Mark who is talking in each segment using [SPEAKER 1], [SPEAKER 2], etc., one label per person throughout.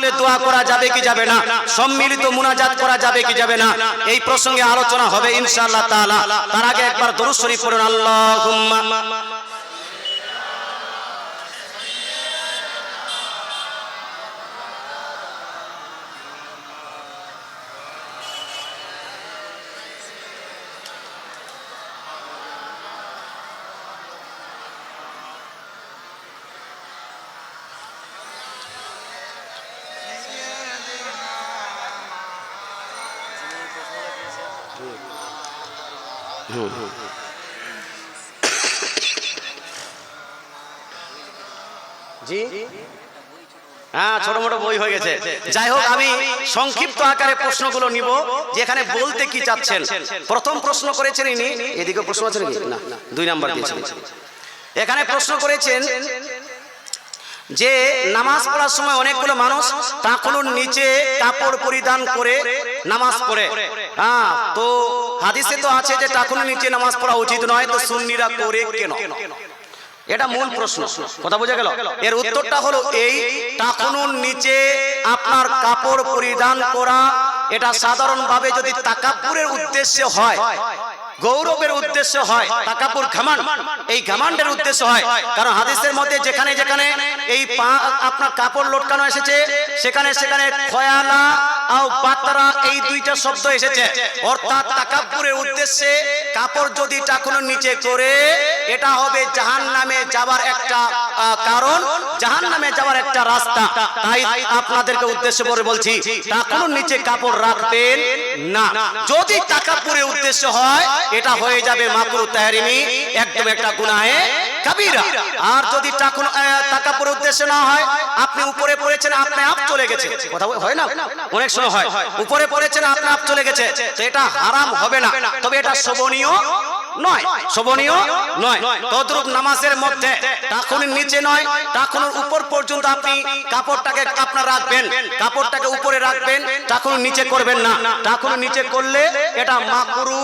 [SPEAKER 1] তুলে দোয়া করা যাবে কি যাবে না? সম্মিলিত মুনাজাত করা যাবে কি যাবে না? এই প্রসঙ্গে আলোচনা হবে ইনশাআল্লাহ তাআলা। তার আগে একবার দরুদ শরীফ পড়ুন, আল্লাহুম্মা। জি? হ্যাঁ ছোট মোটো বই হয়ে গেছে। যাই হোক, আমি সংক্ষিপ্ত আকারে প্রশ্নগুলো নিব, যেখানে বলতে কি চাচ্ছেন? প্রথম প্রশ্ন করেছেন ইনি। এদিকে প্রশ্ন আছে না, দুই নাম্বার দিয়েছেন। এখানে প্রশ্ন করেছেন যে নামাজ পড়ার সময় অনেকগুলো মানুষ টাকুনুর নিচে কাপড় পরিধান করে নামাজ পড়ে। হ্যাঁ তো হাদিসে তো আছে যে টাকুনুর নিচে নামাজ পড়া উচিত নয়, তো সুন্নিরা করে কেন? এটা মূল প্রশ্ন। কথা বোঝা গেল? এর উত্তরটা হলো এই টাকুনুর নিচে আপনার কাপড় পরিধান করা, এটা সাধারণভাবে যদি তাকাপুরের উদ্দেশ্যে হয় গৌরবের উদ্দেশ্য হয় তাকাপুর ঘামান এই ঘামান্ডের উদ্দেশ্য হয়। কারণ হাদিসের মধ্যে যেখানে যেখানে এই পা আপনার কাপড় লটকানো এসেছে সেখানে সেখানে খয়ালা এই দুইটা শব্দ এসেছে। অর্থাৎ উদ্দেশ্যে কাপড় যদি করে, এটা হবে একটা কারণ। যাওয়ার একটা রাস্তা। আপনাদেরকে উদ্দেশ্য করে বলছি টাকুনোর নিচে কাপড় রাখবেন না। যদি তাকাপুরের উদ্দেশ্য হয়, এটা হয়ে যাবে মাকরু তাহরিমি একদম একটা গুনাহে কাবিরা, আর যদি টাকুন তাকাপুরের উদ্দেশ্য না হয়, আপনি উপরে পড়েছেন, আপনি আপ চলে গেছে। কথা হয় না? অনেক সময় হয়। উপরে পড়েছেন, আপনি আপ চলে গেছে। তো এটা হারাম হবে না। তবে এটা শোভনীয় নয়। শোভনীয় নয়। তদ্রুপ নামাজের মধ্যে টাকুনের নিচে নয় টাকুনের উপর পর্যন্ত আপনি কাপড়টাকে আপনার রাখবেন। কাপড়টাকে উপরে রাখবেন টাকুনের নিচে করবেন না। টাকুনের নিচে করলে এটা মাকরু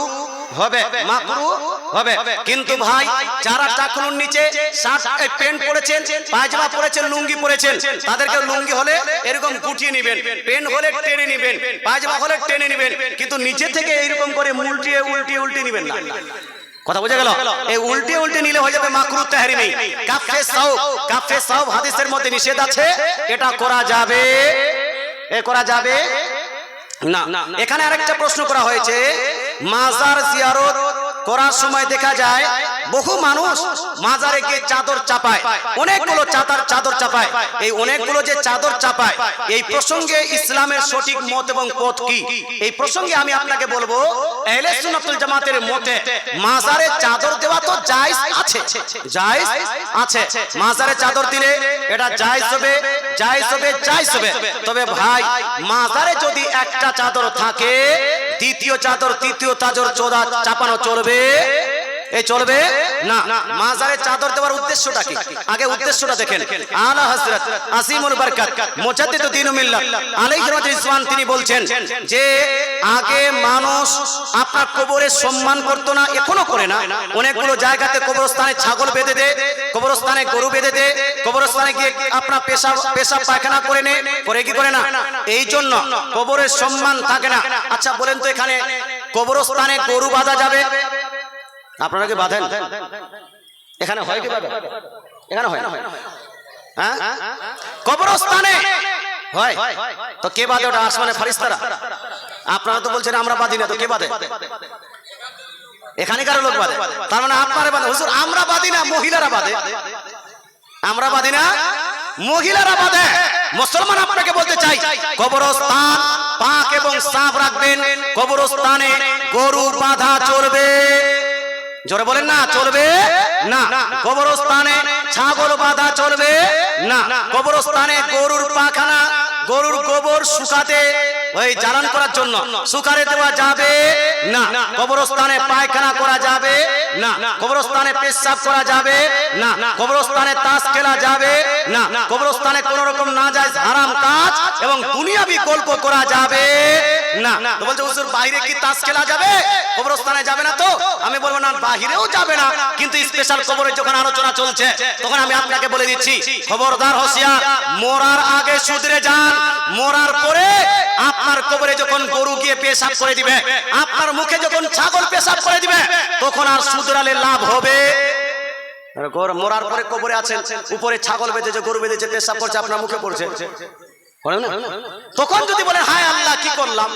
[SPEAKER 1] হবে মাকরু হবে কিন্তু ভাই যারা টাকুনের নিচে শার্ট প্যান্ট পরেছেন পায়জামা পরেছেন লুঙ্গি পরেছেন তাদেরকে লুঙ্গি হলে এরকম গুটিয়ে নেবেন প্যান্ট হলে টেনে নেবেন পায়জামা হলে টেনে নেবেন কিন্তু নিচে থেকে এরকম করে উল্টিয়ে উল্টিয়ে উল্টিয়ে নেবেন না। কথা বোঝা গেল? এই উল্টে উল্টে নিলে হয়ে যাবে মাকরু তাহরিমি কাফে সাউ কাফে সাউ হাদিসের মধ্যে নিষেধ আছে এটা করা যাবে এ করা যাবে? না। এখানে আরেকটা প্রশ্ন করা হয়েছে মাজার জিয়ারত করার সময় দেখা যায়, বহু মানুষ মাজারে গিয়ে চাদর চাপায়। অনেকগুলো চাদর চাদর চাপায়। এই অনেকগুলো যে চাদর চাপায়, এই প্রসঙ্গে ইসলামের সঠিক মত এবং পথ কি? এই প্রসঙ্গে আমি আপনাকে বলব, আহলে সুন্নাতুল জামাতের মতে মাজারে চাদর দেওয়া তো জায়েজ আছে। জায়েজ আছে। মাজারে চাদর দিলে এটা জায়েজ হবে জায়েজ হবে জায়েজ হবে। তবে ভাই, মাজারে যদি একটা চাদর থাকে দ্বিতীয় চাদর তৃতীয় চাদর চোদা চাপানো চলবে। এই চলবে? না, মাজারে চাদর দেওয়ার উদ্দেশ্যটা কি? আগে উদ্দেশ্যটা দেখেন। আলা হযরত আসিমুল বরকত, মুজাদ্দিদ দ্বীন মিল্লাত আলাইহি রাহমাতুল্লাহ তিনি বলছেন যে, আগে মানুষ আপনার কবরের সম্মান করতো না, এখনও করে না। অনেকগুলো জায়গাতে কবরস্থানে ছাগল বেঁধে দে, কবরস্থানে গরু বেঁধে দে, কবরস্থানে গিয়ে আপনার পেশা পেশা পায়খানা করে নে, করে কি করে না? এই জন্য কবরের সম্মান থাকে না। আচ্ছা বলেন তো এখানে, কবরস্থানে গরু বাঁধা যাবে? আপনারা কি বাঁধেন? এখানে হয় কি বাঁধা এখানে হয় না। হ্যাঁ? কবরস্থানে হয়। তো কে বাঁধে ওটা? আসমানে ফারিস্তারা আপনারা তো বলছেন আমরা বাঁধি না, তো কে বাঁধে? এখানকার লোক বাঁধে। তার মানে আপনারা বাঁধে। হুজুর, আমরা বাঁধি না, মহিলারা বাঁধে। আমরা বাঁধি না, মহিলারা বাঁধে। মুসলমান আপনাকে বলতে চাই, কবরস্থান পাক এবং সাফ রাখবেন। কবরস্থানে গরু বাঁধা চলবে। জোরে বলেন না চলবে? না কবরস্থানে ছাগল বাঁধা চলবে? না কবরস্থানে গরুর পাখানা গরুর গোবর শুকাতে ওই জ্বালান করার জন্য। শুকারে দেওয়া যাবে? না কবরস্থানে পায়খানা করা যাবে? না কবরস্থানে পেশাব করা যাবে? না কবরস্থানে তাস খেলা যাবে? না কবরস্থানে কোন রকম না যায় হারাম কাজ এবং দুনিয়াবি গল্প করা যাবে? না বলছে হুজুর বাইরে কি তাস খেলা যাবে? কবরস্থানে যাবে না তো? আমি বলব, না, বাহিরেও যাবে না। কিন্তু স্পেশাল কবরে যখন আলোচনা চলছে, তখন আমি আপনাকে বলে দিচ্ছি, খবরদার হসিয়া মরার আগে সুদরে যান, মরার পরে আপনার কবরে যখন গরু গিয়ে পেশাব করে দিবে, আপনার মুখে যখন ছাগল পেশাব করে দিবে, তখন আর সুদরালে লাভ হবে। মরার পরে কবরে আছেন, উপরে ছাগল বেঁধেছে, গরু বেঁধেছে, পেশাব করছে, আপনার মুখে পড়ছে। তখন যদি বলেন, হায় আল্লাহ, কি করলাম?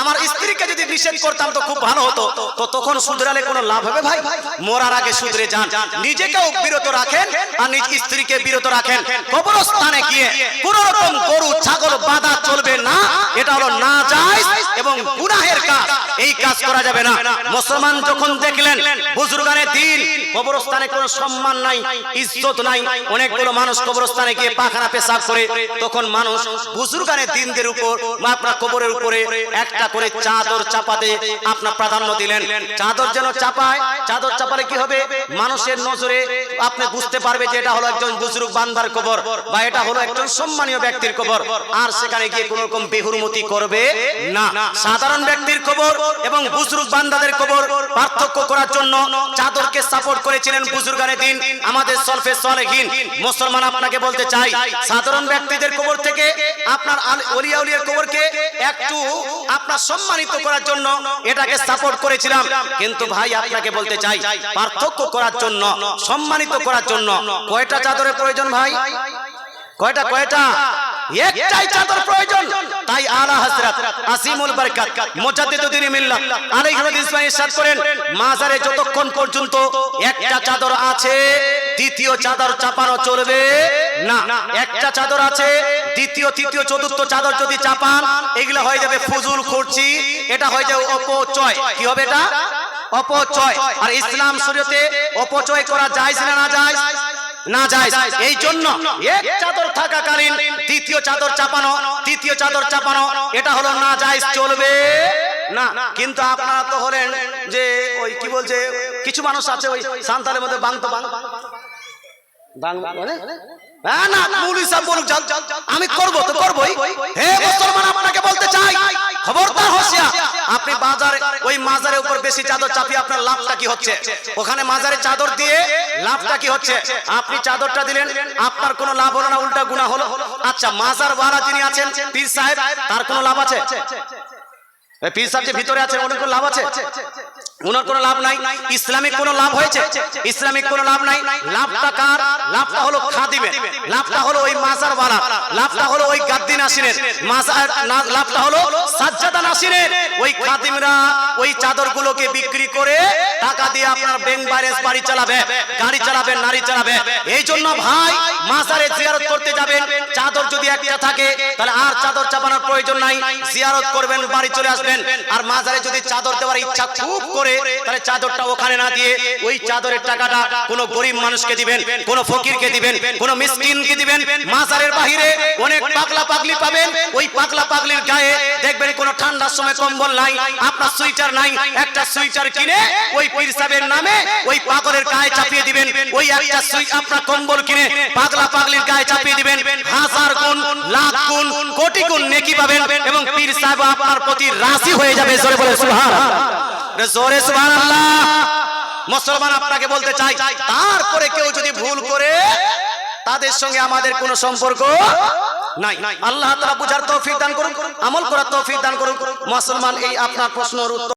[SPEAKER 1] আমার স্ত্রীকে যদি নিষেধ করতাম তো খুব ভালো হতো। তো তখন সুদরালে কোনো লাভ হবে ভাই? মরার আগে সুধরে যান। নিজেকেও বিরত রাখেন আর নিজ স্ত্রীকে বিরত রাখেন। কবরস্থানে গিয়ে কোন রকম গরু, ছাগল বাধা চলবে না। এটা হলো না যায় এবং গুনাহের কাজ এই কাজ করা যাবে না। মুসলমান যখন দেখলেন বুজুর্গানের দিন কবরস্থানে কোনো সম্মান নাই ইজ্জত নাই অনেকগুলো মানুষ কবরস্থানে গিয়ে পাখানা পেশাব করে তখন মানুষ দিনদের উপর আপনার কবরের উপরে একটা করে চাদর চাপাতে আপনার প্রাধান্য দিলেন। চাদর যেন চাপায় চাদর চাপালে কি হবে? মানুষের নজরে আপনি বুঝতে পারবে যে এটা হলো একজন বুজুর্গ বান্দার কবর। বা এটা হলো একজন সম্মানীয় ব্যক্তির কবর। আর সেখানে গিয়ে কোন রকম বেহুরমতি করবে না সাধারণ ব্যক্তির কবর এবং বুজুর্গ বান্দাদের কবর পার্থক্য করার জন্য চাদরকে সাপোর্ট করেছিলেন বুজুর্গানের দিন, আমাদের সলফে সলেহীন। মুসলমান আপনাকে বলতে চাই, সাধারণ ব্যক্তিদের কবর থেকে আপনার অলিয়া উলিয়ার কবরকে একটু আপনার সম্মানিত করার জন্য এটাকে সাপোর্ট করেছিলাম। কিন্তু ভাই, আপনাকে বলতে চাই, পার্থক্য করার জন্য, সম্মানিত করার জন্য কয়টা চাদরের প্রয়োজন ভাই? কয়টা কয়টা? একটাই চাদর প্রয়োজন। তাই আলা হযরত আসিমুল বরকত মুজাদ্দিদুদ্দিন মিল্লাত আলাইহি রাদিয়াল্লাহু ইরশাদ করেন, মাজারে যতক্ষণ পর্যন্ত একটা চাদর আছে, দ্বিতীয় চাদর চাপানো চলবে। না, একটা চাদর আছে, দ্বিতীয়, তৃতীয়, চতুর্থ চাদর যদি চাপান, এগুলো হয়ে যাবে ফুজুল খুরচি এটা হয়ে যাবে অপচয়। কি হবে এটা? অপচয়। আর ইসলাম শরীয়তে অপচয় করা যায় না না যায় না যায় এই জন্য এক চাদর থাকাকালীন দ্বিতীয় চাদর চাপানো তৃতীয় চাদর চাপানো এটা হলো না যায় চলবে না। কিন্তু আপনারা তো হলেন যে ওই কি বলছে কিছু মানুষ আছে ওই সান্তালের মধ্যে বাংতো বলে? হ্যাঁ, আমি করব তো করবোই। হে মুসলমান আপনাকে বলতে চাই খবরদার হসিয়া আপনি বাজারে ওই মাজারের উপর বেশি চাদর চাপিয়ে আপনার লাভটা কি হচ্ছে? ওখানে মাজারে চাদর দিয়ে লাভটা কি হচ্ছে? আপনি চাদরটা দিলেন আপনার কোনো লাভ হলো না উল্টা গুণা হলো? আচ্ছা মাজার ওয়ালা যিনি আছেন পীর সাহেব তার কোনো লাভ আছে? পীর সাহেব যে ভিতরে আছেন ওনার কোনো লাভ আছে? ওনার কোনো লাভ নাই। ইসলামিক কোনো লাভ হয়েছে? ইসলামিক কোনো লাভ নাই। লাভটা কার? লাভটা হলো খাদিমের। লাভটা হলো ওই মাজার ওয়ালা লাভটা হলো ওই নাসিরের। লাভটা হলো সাজ্জাদা নাসিরের। ওই খাদিমরা ওই চাদরগুলোকে বিক্রি করে টাকা দিয়ে আপনার ব্যাংক ব্যালেন্স বাড়ি চালাবে, গাড়ি চালাবে, নারী চালাবে। এই জন্য ভাই মাজারে জিয়ারত করতে যাবেন। চাদর যদি একটা থাকে, তাহলে আর চাদর চাপানোর প্রয়োজন নাই। জিয়ারত করবেন, বাড়ি চলে আসবেন। আর মাজারে যদি চাদর দেওয়ার ইচ্ছা খুব করে, তাহলে চাদরটা ওখানে না দিয়ে ওই চাদরের টাকাটা কোনো গরিব মানুষকে দিবেন, কোনো ফকিরকে দিবেন, কোনো মিসকিনকে দিবেন। মাজারের বাহিরে অনেক পাগলা পাগলি পাবেন? ওই পাগলা পাগলির গায়ে দেখবেন কোনো ঠান্ডার সময় কম্বল নাই, আপনার সুইটার নাই, একটা সুইটার কিনে ওই পীর সাহেবের নামে ওই পাগলের গায়ে চাপিয়ে দিবেন। ওই একটা সুই আপনার কম্বল কিনে পাগলা পাগলির গায়ে চাপিয়ে দিবেন। হাজার গুণ, লাখ গুণ, কোটি গুণ নেকি পাবেন এবং পীর সাহেব আপনার প্রতি রাজি হয়ে যাবে। জোরে বলে সুবহানাল্লাহ। জোরে, সুবহানাল্লাহ। মুসলমান আপনাকে বলতে চাই, তারপরে কেউ যদি ভুল করে, তাদের সঙ্গে আমাদের কোনো সম্পর্ক নাই আল্লাহ তাআলা বুঝার তৌফিক দান করুন, আমল করার তৌফিক দান করুন। মুসলমান, এই আপনার প্রশ্নের উত্তর